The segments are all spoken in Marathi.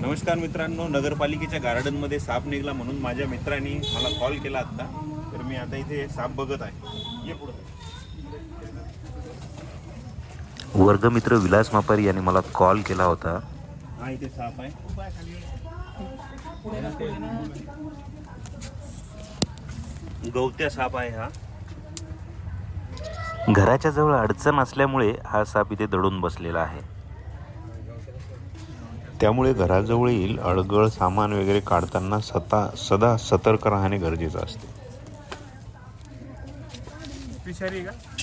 नमस्कार मित्रांनो नगरपालिकेच्या गार्डनमध्ये साप निघाला म्हणून माझ्या मित्रांनी मला कॉल केला आत्ता. तर मी आता इथे साप बघत आहे. ये पुढं. वर्गमित्र विलास मापारी यांनी मला कॉल केला होता. हा इथे साप आहे. गवत्या साप आहे हा. घराच्या जवळ अडचण असल्यामुळे हा साप इथे दडून बसलेला आहे. त्यामुळे घराजवळील अडगळ सामान वगैरे काढताना सता सदा सतर्क राहणे गरजेचं असते.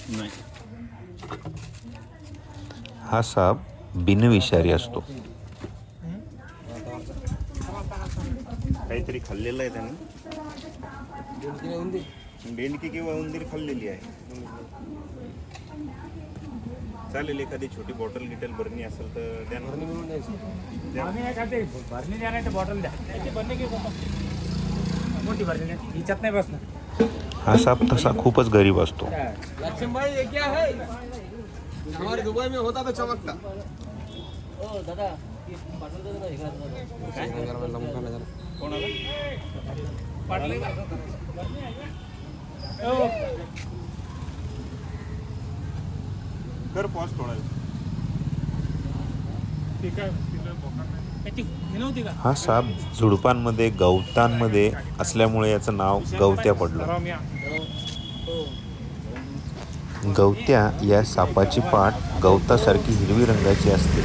नाही. हा साप बिनविषारी असतो. काहीतरी खाल्लेलं आहे त्याने. बेंडकी किंवा उंदीर खाल्लेली आहे. चालेल एखादी छोटी बॉटल गिटल भरणी असेल तर द्या ना. द्या. भरणी द्या नाही तर बॉटल द्या. भरणी? मोठी भरणी द्या हिच्यात नाही बसणार. हा साप तसा खूपच गरीब असतो. लक्ष्मण भाई ये क्या है हमारे दुबई में होता तो चमकता. कोणाला? कर पॉज थोडा. हे हा साप झुडपांमध्ये गवतांमध्ये असल्यामुळे याचं नाव गवत्या पडलं. गवत्या या सापाची पाठ गवतासारखी हिरवी रंगाची असते.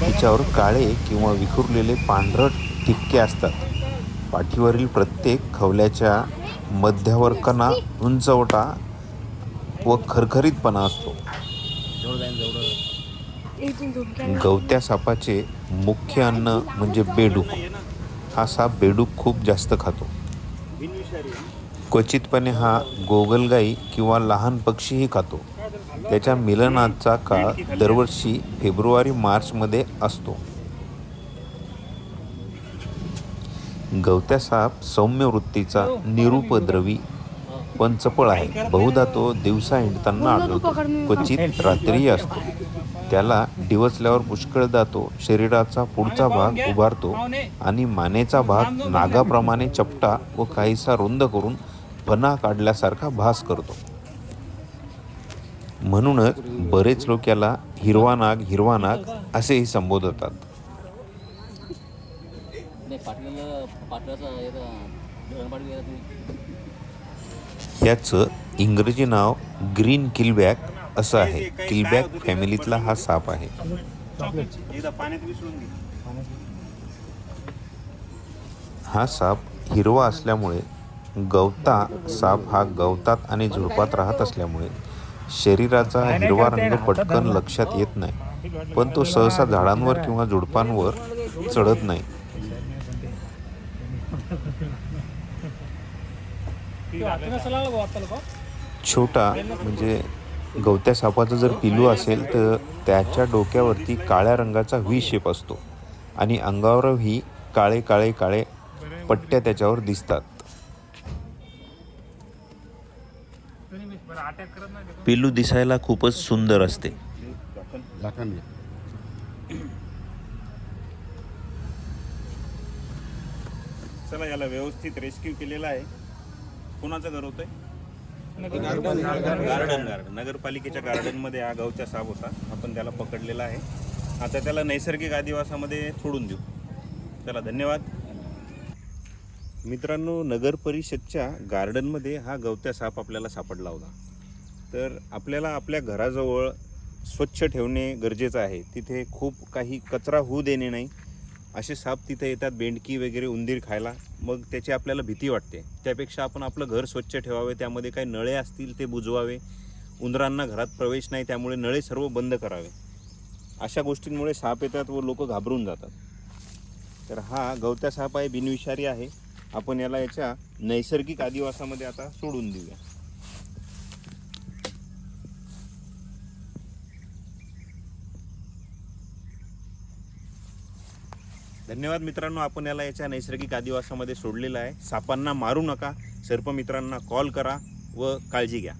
तिच्यावर काळे किंवा विखुरलेले पांढरट ठिपके असतात. पाठीवरील प्रत्येक खवल्याच्या मध्यावर कणा उंचवटा व खरखरीतपणा असतो. गवत्या सापाचे मुख्य अन्न म्हणजे बेडूक हा साप बेडूक खूप जास्त खातो. क्वचितपणे हा गोगलगाई किंवा लहान पक्षीही खातो. त्याच्या मिलनाचा काळ दरवर्षी फेब्रुवारी मार्चमध्ये असतो. गवत्या साप सौम्य वृत्तीचा निरुपद्रवी पण चपळ आहे. बहुधा तो दिवसा हिंडताना आढळतो. क्वचित रात्रीही असतो. त्याला डिवचल्यावर पुष्कळ जातो. शरीराचा पुढचा भाग उभारतो आणि मानेचा भाग नागाप्रमाणे चपटा व काहीसा रुंद करून फणा काढल्यासारखा भास करतो. म्हणूनच बरेच लोक याला हिरवा नाग हिरवा नाग असेही संबोधतात. नाही पाटल्याला त्याचं याचं इंग्रजी नाव ग्रीन किलबॅक असं आहे. किलबॅक फॅमिलीतला हा साप आहे. हा साप हिरवा असल्यामुळे गवता साप हा गवतात आणि झुडपात राहत असल्यामुळे शरीराचा हिरवा रंग पटकन लक्षात येत नाही. पण तो सहसा झाडांवर किंवा झुडपांवर चढत नाही हातून असं लागलं वाटतं का छोटा म्हणजे गवत्या सापाचं जर पिलू असेल तर त्याच्या डोक्यावरती काळ्या रंगाचा व्ही शेप असतो आणि अंगावरही काळे काळे काळे पट्ट्या त्याच्यावर दिसतात बरं अटॅक करत नाही ते. पिलू दिसायला खूपच सुंदर असते. चला याला व्यवस्थित रेस्क्यू केलेला आहे कोणाचं घर होतंय? Garden garden. नगरपालिकेच्या गार्डनमध्ये हा गावचा साप होता आपण त्याला पकडलेला आहे. आता त्याला नैसर्गिक आदिवासामध्ये सोडून देऊ. चला धन्यवाद. मित्रांनो नगर परिषदच्या गार्डनमध्ये हा गवत्या साप आपल्याला सापडला होता. तर आपल्याला आपल्या घराजवळ स्वच्छ ठेवणे गरजेचं आहे. तिथे खूप काही कचरा होऊ देणे नाही. असे साप तिथे येतात बेंडकी वगैरे उंदीर खायला. मग त्याची आपल्याला भीती वाटते. त्यापेक्षा आपण आपलं घर स्वच्छ ठेवावे त्यामध्ये काही नळे असतील ते बुजवावे. उंदरांना घरात प्रवेश नाही त्यामुळे नळे सर्व बंद करावे. अशा गोष्टींमुळे साप येतात व लोक घाबरून जातात. तर हा गवत्या साप आहे बिनविषारी आहे. आपण याला याच्या नैसर्गिक आदिवासामध्ये आता सोडून देऊया. धन्यवाद मित्रांनो आपण याला याच्या नैसर्गिक आदिवासामध्ये सोडलेलं आहे. सापांना मारू नका. सर्पमित्रांना कॉल करा व काळजी घ्या.